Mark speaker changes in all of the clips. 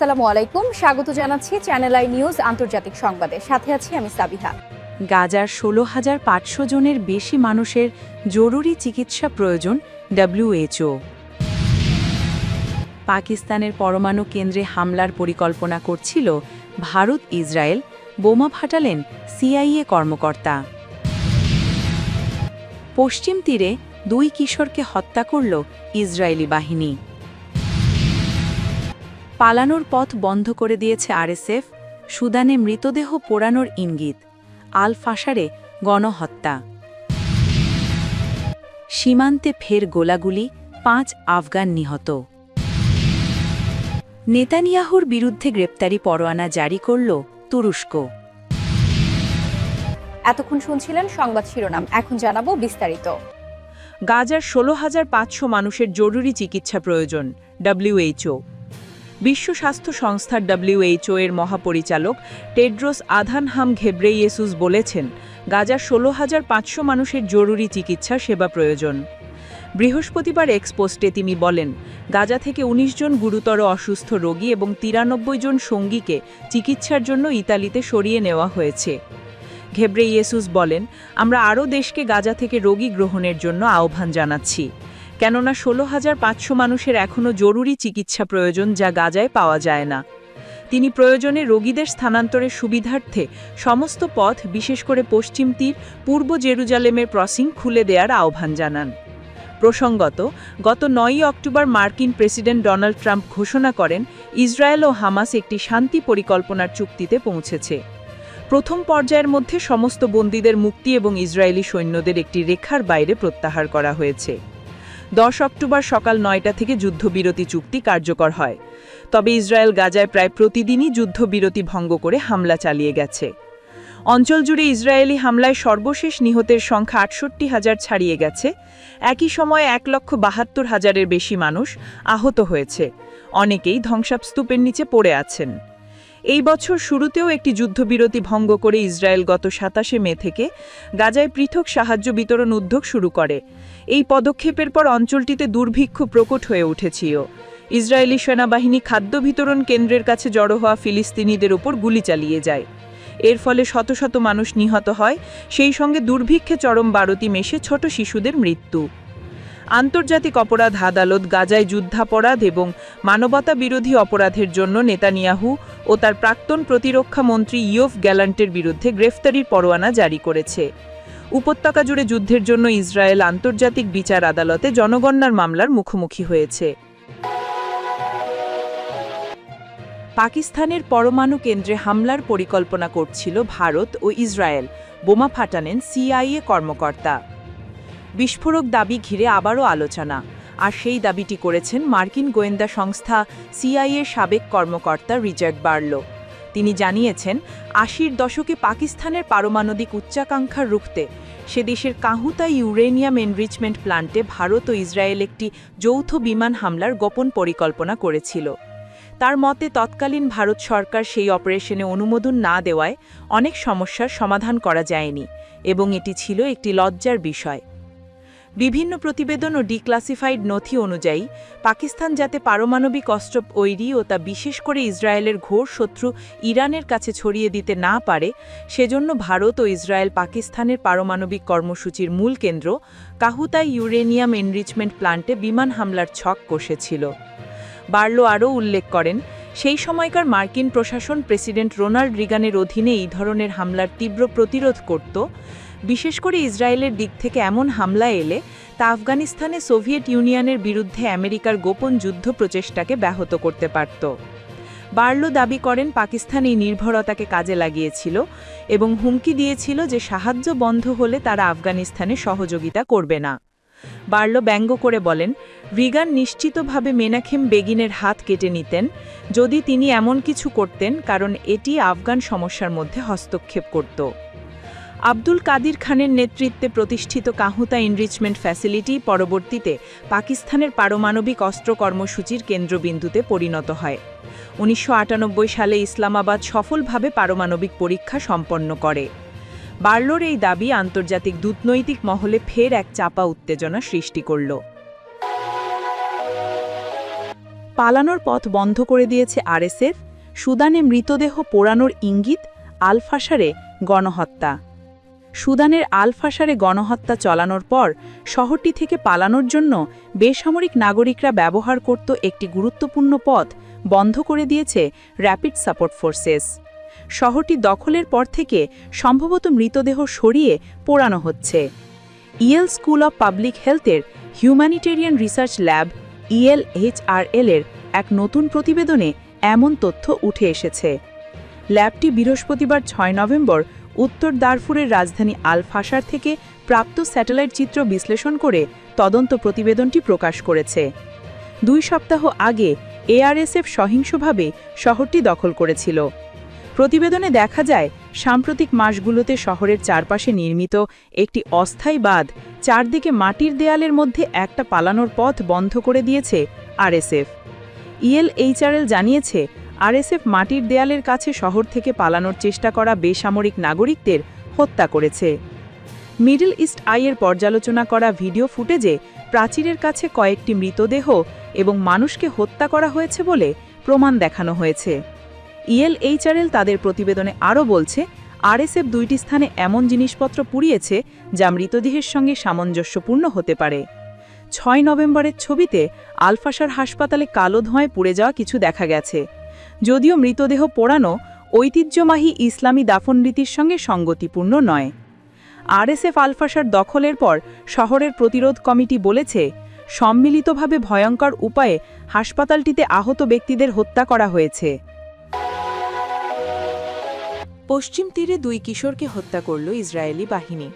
Speaker 1: আসসালামু আলাইকুম স্বাগত জানাচ্ছি চ্যানেল আই নিউজ আন্তর্জাতিক সংবাদে সাথে আছি আমি সাবিহা
Speaker 2: গাজার ষোলো হাজার পাঁচশো জনের বেশি মানুষের জরুরি চিকিৎসা প্রয়োজন ডাব্লিউএইচও পাকিস্তানের পরমাণু কেন্দ্রে হামলার পরিকল্পনা করছিল ভারত ইসরায়েল বোমা ফাটালেন সিআইএ কর্মকর্তা পশ্চিম তীরে দুই কিশোরকে হত্যা করল ইসরায়েলি বাহিনী পালানোর পথ বন্ধ করে দিয়েছে আরএসএফ সুদানে মৃতদেহ পোড়ানোর ইঙ্গিত আল ফাসারে গণহত্যা সীমান্তে ফের গোলাগুলি পাঁচ আফগান নিহত নেতানিয়াহুর বিরুদ্ধে গ্রেপ্তারি পরোয়ানা জারি করল তুরস্ক
Speaker 1: এতক্ষণ শুনছিলেন সংবাদ শিরোনাম এখন জানাবো বিস্তারিত
Speaker 2: গাজার ষোলো হাজার পাঁচশো মানুষের জরুরি চিকিৎসা প্রয়োজন ডাব্লিউএইচও বিশ্ব স্বাস্থ্য সংস্থার ডাব্লিউএইচও এর মহাপরিচালক টেড্রোস আধানহাম ঘেব্রেইয়েসুস বলেছেন গাজার ষোলো হাজার পাঁচশো মানুষের জরুরি চিকিৎসা সেবা প্রয়োজন বৃহস্পতিবার এক্সপোস্টে তিনি বলেন গাজা থেকে ১৯ জন গুরুতর অসুস্থ রোগী এবং তিরানব্বই জন সঙ্গীকে চিকিৎসার জন্য ইতালিতে সরিয়ে নেওয়া হয়েছে ঘেব্রে ইয়েসুস বলেন আমরা আরও দেশকে গাজা থেকে রোগী গ্রহণের জন্য আহ্বান জানাচ্ছি কেননা ষোলো হাজার পাঁচশো মানুষের এখনও জরুরি চিকিৎসা প্রয়োজন যা গাজায় পাওয়া যায় না তিনি প্রয়োজনে রোগীদের স্থানান্তরের সুবিধার্থে সমস্ত পথ বিশেষ করে পশ্চিম তীর পূর্ব জেরুজালেমের ক্রসিং খুলে দেওয়ার আহ্বান জানান প্রসঙ্গত গত নয়ই অক্টোবর মার্কিন প্রেসিডেন্ট ডোনাল্ড ট্রাম্প ঘোষণা করেন ইসরায়েল ও হামাস একটি শান্তি পরিকল্পনার চুক্তিতে পৌঁছেছে প্রথম পর্যায়ের মধ্যে সমস্ত বন্দীদের মুক্তি এবং ইসরায়েলি সৈন্যদের একটি রেখার বাইরে প্রত্যাহার করা হয়েছে দশ অক্টোবর সকাল নয়টা থেকে যুদ্ধবিরতি চুক্তি কার্যকর হয় তবে ইসরায়েল গাজায় প্রায় প্রতিদিনই যুদ্ধবিরতি ভঙ্গ করে হামলা চালিয়ে গেছে অঞ্চল জুড়ে ইসরায়েলি হামলায় সর্বশেষ নিহতের সংখ্যা আটষট্টি হাজার ছাড়িয়ে গেছে একই সময়ে এক লক্ষ বাহাত্তর হাজারের বেশি মানুষ আহত হয়েছে অনেকেই ধ্বংসাবস্তূপের নিচে পড়ে আছেন এই বছর শুরুতেও একটি যুদ্ধবিরতি ভঙ্গ করে ইসরায়েল গত সাতাশে মে থেকে গাজায় পৃথক সাহায্য বিতরণ উদ্যোগ শুরু করে এই পদক্ষেপের পর অঞ্চলটিতে দুর্ভিক্ষ প্রকট হয়ে উঠেছিল ইসরায়েলি সেনাবাহিনী খাদ্য বিতরণ কেন্দ্রের কাছে জড়ো হওয়া ফিলিস্তিনিদের ওপর গুলি চালিয়ে যায় এর ফলে শত শত মানুষ নিহত হয় সেই সঙ্গে দুর্ভিক্ষে চরম বারতি মেশে ছোট শিশুদের মৃত্যু আন্তর্জাতিক অপরাধ আদালত গাজায় যুদ্ধাপরাধ এবং মানবতা বিরোধী অপরাধের জন্য নেতানিয়াহু ও তার প্রাক্তন প্রতিরক্ষা মন্ত্রী ইয়ফ গ্যালান্টের বিরুদ্ধে গ্রেফতারির পরোয়ানা জারি করেছে উপত্যকা জুড়ে যুদ্ধের জন্য ইসরায়েল আন্তর্জাতিক বিচার আদালতে জনগণনার মামলার মুখোমুখি হয়েছে পাকিস্তানের পরমাণু কেন্দ্রে হামলার পরিকল্পনা করছিল ভারত ও ইসরায়েল বোমা ফাটানেন সিআইএ কর্মকর্তা বিস্ফোরক দাবি ঘিরে আবারও আলোচনা আর সেই দাবিটি করেছেন মার্কিন গোয়েন্দা সংস্থা সিআইএ সাবেক কর্মকর্তা রিচার্ড বার্লো তিনি জানিয়েছেন আশির দশকে পাকিস্তানের পারমাণবিক উচ্চাকাঙ্ক্ষা রুখতে সে দেশের কাহুতা ইউরেনিয়াম এনরিচমেন্ট প্লান্টে ভারত ও ইসরায়েল একটি যৌথ বিমান হামলার গোপন পরিকল্পনা করেছিল তার মতে তৎকালীন ভারত সরকার সেই অপারেশনে অনুমোদন না দেওয়ায় অনেক সমস্যার সমাধান করা যায়নি এবং এটি ছিল একটি লজ্জার বিষয় বিভিন্ন প্রতিবেদন ও ডিক্লাসিফাইড নথি অনুযায়ী পাকিস্তান যাতে পারমাণবিক অস্ত্র ঐরি ও তা বিশেষ করে ইসরায়েলের ঘোর শত্রু ইরানের কাছে ছড়িয়ে দিতে না পারে সেজন্য ভারত ও ইসরায়েল পাকিস্তানের পারমাণবিক কর্মসূচির মূল কেন্দ্র কাহুতাই ইউরেনিয়াম এনরিচমেন্ট প্লান্টে বিমান হামলার ছক কষেছিল বার্লো আরও উল্লেখ করেন সেই সময়কার মার্কিন প্রশাসন প্রেসিডেন্ট রোনাল্ড রিগানের অধীনে এই ধরনের হামলার তীব্র প্রতিরোধ করত বিশেষ করে ইসরায়েলের দিক থেকে এমন হামলা এলে তা আফগানিস্তানে সোভিয়েত ইউনিয়নের বিরুদ্ধে আমেরিকার গোপন যুদ্ধ প্রচেষ্টাকে ব্যাহত করতে পারত বার্লো দাবি করেন পাকিস্তান এই নির্ভরতাকে কাজে লাগিয়েছিল এবং হুমকি দিয়েছিল যে সাহায্য বন্ধ হলে তারা আফগানিস্তানে সহযোগিতা করবে না বার্লো ব্যঙ্গ করে বলেন রিগান নিশ্চিতভাবে মেনাখেম বেগিনের হাত কেটে নিতেন যদি তিনি এমন কিছু করতেন কারণ এটি আফগান সমস্যার মধ্যে হস্তক্ষেপ করত আব্দুল কাদির খানের নেতৃত্বে প্রতিষ্ঠিত কাহুতা এনরিচমেন্ট ফ্যাসিলিটি পরবর্তীতে পাকিস্তানের পারমাণবিক অস্ত্র কর্মসূচির কেন্দ্রবিন্দুতে পরিণত হয় উনিশশো সালে ইসলামাবাদ সফলভাবে পারমাণবিক পরীক্ষা সম্পন্ন করে বার্লোর এই দাবি আন্তর্জাতিক দূতনৈতিক মহলে ফের এক চাপা উত্তেজনা সৃষ্টি করল পালানোর পথ বন্ধ করে দিয়েছে আরএসএফ সুদানে মৃতদেহ পোড়ানোর ইঙ্গিত আলফাসারে গণহত্যা সুদানের আলফাসারে গণহত্যা চলানোর পর শহরটি থেকে পালানোর জন্য বেসামরিক নাগরিকরা ব্যবহার করত একটি গুরুত্বপূর্ণ পথ বন্ধ করে দিয়েছে র্যাপিড সাপোর্ট ফোর্সেস শহরটি দখলের পর থেকে সম্ভবত মৃতদেহ সরিয়ে পোড়ানো হচ্ছে ইয়েল স্কুল অব পাবলিক হেলথের হিউম্যানিটেরিয়ান রিসার্চ ল্যাব ইএলএইচআরএল এর এক নতুন প্রতিবেদনে এমন তথ্য উঠে এসেছে ল্যাবটি বৃহস্পতিবার ছয় নভেম্বর উত্তর দারফুরের রাজধানী আল ফাসার থেকে প্রাপ্ত স্যাটেলাইট চিত্র বিশ্লেষণ করে তদন্ত প্রতিবেদনটি প্রকাশ করেছে দুই সপ্তাহ আগে এআরএসএফ সহিংসভাবে শহরটি দখল করেছিল প্রতিবেদনে দেখা যায় সাম্প্রতিক মাসগুলোতে শহরের চারপাশে নির্মিত একটি অস্থায়ী বাঁধ চারদিকে মাটির দেয়ালের মধ্যে একটা পালানোর পথ বন্ধ করে দিয়েছে আরএসএফ ইএলএইচআরএল জানিয়েছে আরএসএফ মাটির দেয়ালের কাছে শহর থেকে পালানোর চেষ্টা করা বেসামরিক নাগরিকদের হত্যা করেছে মিডল ইস্ট আইয়ের পর্যালোচনা করা ভিডিও ফুটেজে প্রাচীরের কাছে কয়েকটি মৃতদেহ এবং মানুষকে হত্যা করা হয়েছে বলে প্রমাণ দেখানো হয়েছে ইএলএইচআরএল তাদের প্রতিবেদনে আরও বলছে আরএসএফ দুইটি স্থানে এমন জিনিসপত্র পুড়িয়েছে যা মৃতদেহের সঙ্গে সামঞ্জস্যপূর্ণ হতে পারে ছয় নভেম্বরের ছবিতে আলফাসার হাসপাতালে কালো ধোঁয়ায় পুড়ে যাওয়া কিছু দেখা গেছে যদিও মৃতদেহ পোড়ানো ঐতিহ্যবাহী ইসলামী দাফনরীতির সঙ্গে সঙ্গতিপূর্ণ নয় আরএসএফ আলফাসার দখলের পর শহরের প্রতিরোধ কমিটি বলেছে সম্মিলিতভাবে ভয়ঙ্কর উপায়ে হাসপাতালটিতে আহত ব্যক্তিদের হত্যা করা হয়েছে পশ্চিম তীরে দুই কিশোরকে হত্যা করল ইসরায়েলি বাহিনী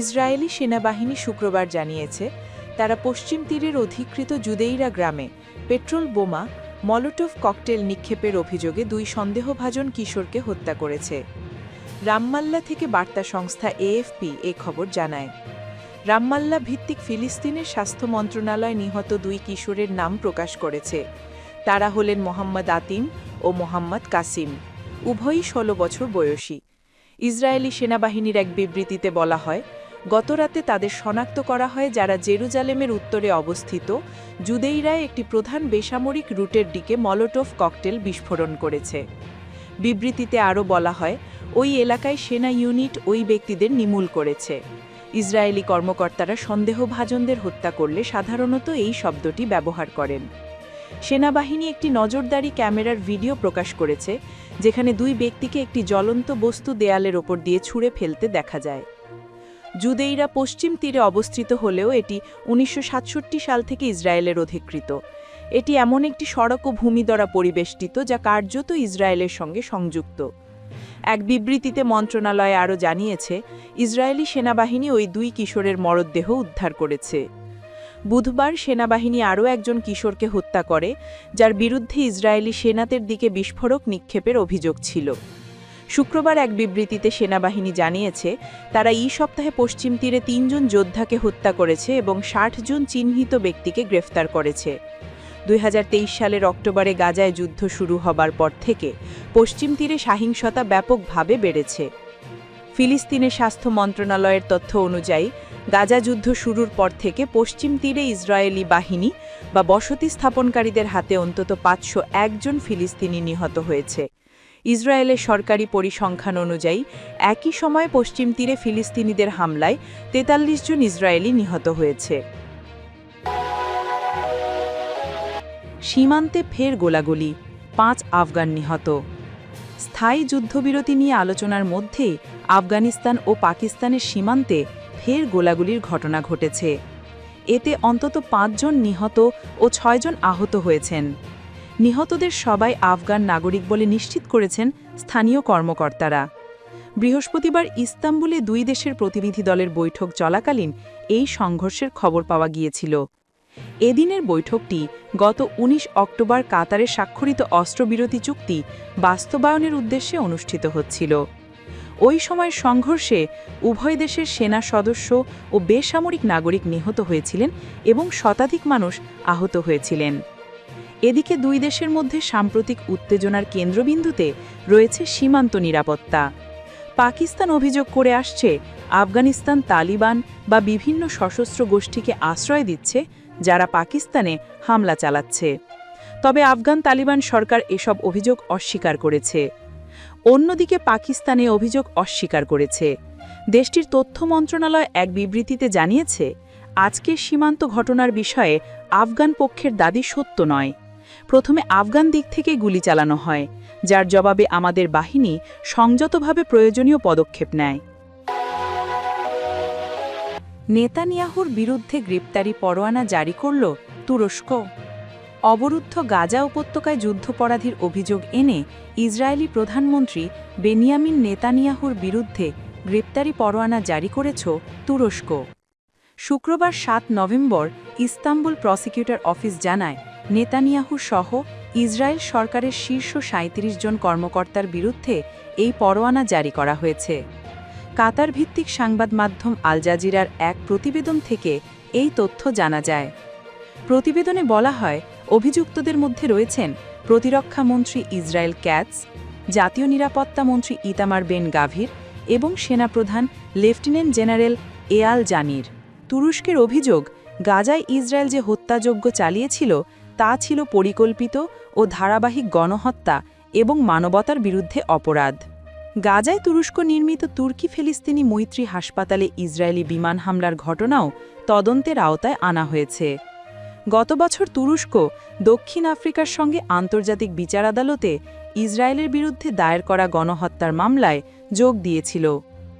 Speaker 2: ইসরায়েলি সেনাবাহিনী শুক্রবার জানিয়েছে তারা পশ্চিম তীরের অধিকৃত জুদেইরা গ্রামে পেট্রোল বোমা মলোটভ ককটেল নিক্ষেপের অভিযোগে দুই সন্দেহভাজন কিশোরকে হত্যা করেছে রামমাল্লা থেকে বার্তা সংস্থা এএফপি এ খবর জানায় রামমাল্লা ভিত্তিক ফিলিস্তিনের স্বাস্থ্য মন্ত্রণালয় নিহত দুই কিশোরের নাম প্রকাশ করেছে তারা হলেন মোহাম্মদ আতিম ও মোহাম্মদ কাসিম উভয়ই ষোলো বছর বয়সী ইসরায়েলি সেনাবাহিনীর এক বিবৃতিতে বলা হয় গতরাতে তাদের শনাক্ত করা হয় যারা জেরুজালেমের উত্তরে অবস্থিত জুদেইরায় একটি প্রধান বেসামরিক রুটের দিকে মলটোভ ককটেল বিস্ফোরণ করেছে বিবৃতিতে আরও বলা হয় ওই এলাকায় সেনা ইউনিট ওই ব্যক্তিদের নিমূল করেছে ইসরায়েলি কর্মকর্তারা সন্দেহভাজনদের হত্যা করলে সাধারণত এই শব্দটি ব্যবহার করেন সেনাবাহিনী একটি নজরদারি ক্যামেরার ভিডিও প্রকাশ করেছে যেখানে দুই ব্যক্তিকে একটি জ্বলন্ত বস্তু দেয়ালের ওপর দিয়ে ছুঁড়ে ফেলতে দেখা যায় জুদেইরা পশ্চিম তীরে অবস্থিত হলেও এটি উনিশশো সাল থেকে ইসরায়েলের অধিকৃত এটি এমন একটি সড়ক ও ভূমি দ্বারা পরিবেষ্টিত যা কার্যত ইসরায়েলের সঙ্গে সংযুক্ত এক বিবৃতিতে মন্ত্রণালয় আরও জানিয়েছে ইসরায়েলি সেনাবাহিনী ওই দুই কিশোরের মরদেহ উদ্ধার করেছে বুধবার সেনাবাহিনী আরও একজন কিশোরকে হত্যা করে যার বিরুদ্ধে ইসরায়েলি সেনাতের দিকে বিস্ফোরক নিক্ষেপের অভিযোগ ছিল শুক্রবার এক বিবৃতিতে সেনাবাহিনী জানিয়েছে তারা এই সপ্তাহে পশ্চিম তীরে তিনজন যোদ্ধাকে হত্যা করেছে এবং ষাট জন চিহ্নিত ব্যক্তিকে গ্রেফতার করেছে দুই সালের অক্টোবরে গাজায় যুদ্ধ শুরু হবার পর থেকে পশ্চিম তীরে সহিংসতা ব্যাপকভাবে বেড়েছে ফিলিস্তিনের স্বাস্থ্য মন্ত্রণালয়ের তথ্য অনুযায়ী গাজা যুদ্ধ শুরুর পর থেকে পশ্চিম তীরে ইসরায়েলি বাহিনী বা বসতি স্থাপনকারীদের হাতে অন্তত পাঁচশো একজন ফিলিস্তিনি নিহত হয়েছে ইসরায়েলের সরকারি পরিসংখ্যান অনুযায়ী একই সময়ে পশ্চিম তীরে ফিলিস্তিনিদের হামলায় ৪৩ জন ইসরায়েলি নিহত হয়েছে সীমান্তে ফের গোলাগুলি পাঁচ আফগান নিহত স্থায়ী যুদ্ধবিরতি নিয়ে আলোচনার মধ্যে আফগানিস্তান ও পাকিস্তানের সীমান্তে ফের গোলাগুলির ঘটনা ঘটেছে এতে অন্তত পাঁচজন নিহত ও ছয়জন আহত হয়েছেন নিহতদের সবাই আফগান নাগরিক বলে নিশ্চিত করেছেন স্থানীয় কর্মকর্তারা বৃহস্পতিবার ইস্তাম্বুলে দুই দেশের প্রতিনিধি দলের বৈঠক চলাকালীন এই সংঘর্ষের খবর পাওয়া গিয়েছিল এদিনের বৈঠকটি গত ১৯ অক্টোবর কাতারে স্বাক্ষরিত অস্ত্রবিরতি চুক্তি বাস্তবায়নের উদ্দেশ্যে অনুষ্ঠিত হচ্ছিল ওই সময় সংঘর্ষে উভয় দেশের সেনা সদস্য ও বেসামরিক নাগরিক নিহত হয়েছিলেন এবং শতাধিক মানুষ আহত হয়েছিলেন এদিকে দুই দেশের মধ্যে সাম্প্রতিক উত্তেজনার কেন্দ্রবিন্দুতে রয়েছে সীমান্ত নিরাপত্তা পাকিস্তান অভিযোগ করে আসছে আফগানিস্তান তালিবান বা বিভিন্ন সশস্ত্র গোষ্ঠীকে আশ্রয় দিচ্ছে যারা পাকিস্তানে হামলা চালাচ্ছে তবে আফগান তালিবান সরকার এসব অভিযোগ অস্বীকার করেছে অন্যদিকে পাকিস্তানে অভিযোগ অস্বীকার করেছে দেশটির তথ্য মন্ত্রণালয় এক বিবৃতিতে জানিয়েছে আজকের সীমান্ত ঘটনার বিষয়ে আফগান পক্ষের দাবি সত্য নয় প্রথমে আফগান দিক থেকে গুলি চালানো হয় যার জবাবে আমাদের বাহিনী সংযতভাবে প্রয়োজনীয় পদক্ষেপ নেয় নেতানিয়াহুর বিরুদ্ধে গ্রেপ্তারি পরোয়ানা জারি করল তুরস্ক অবরুদ্ধ গাজা উপত্যকায় যুদ্ধপরাধীর অভিযোগ এনে ইসরায়েলি প্রধানমন্ত্রী বেনিয়ামিন নেতানিয়াহুর বিরুদ্ধে গ্রেপ্তারি পরোয়ানা জারি করেছ তুরস্ক শুক্রবার সাত নভেম্বর ইস্তাম্বুল প্রসিকিউটর অফিস জানায় নেতানিয়াহু সহ ইসরায়েল সরকারের শীর্ষ সাঁত্রিশ জন কর্মকর্তার বিরুদ্ধে এই পরোয়ানা জারি করা হয়েছে কাতার ভিত্তিক সাংবাদ মাধ্যম আল জাজিরার এক প্রতিবেদন থেকে এই তথ্য জানা যায় প্রতিবেদনে বলা হয় অভিযুক্তদের মধ্যে রয়েছেন প্রতিরক্ষা মন্ত্রী ইসরায়েল ক্যাটস জাতীয় নিরাপত্তা মন্ত্রী ইতামার বেন গাভির এবং সেনাপ্রধান লেফটেন্যান্ট জেনারেল এয়াল জানির তুরস্কের অভিযোগ গাজায় ইসরায়েল যে হত্যাযোগ্য চালিয়েছিল তা ছিল পরিকল্পিত ও ধারাবাহিক গণহত্যা এবং মানবতার বিরুদ্ধে অপরাধ গাজায় তুরস্ক নির্মিত তুর্কি ফিলিস্তিনি মৈত্রী হাসপাতালে ইসরায়েলি বিমান হামলার ঘটনাও তদন্তের আওতায় আনা হয়েছে গত বছর তুরস্ক দক্ষিণ আফ্রিকার সঙ্গে আন্তর্জাতিক বিচার আদালতে ইসরায়েলের বিরুদ্ধে দায়ের করা গণহত্যার মামলায় যোগ দিয়েছিল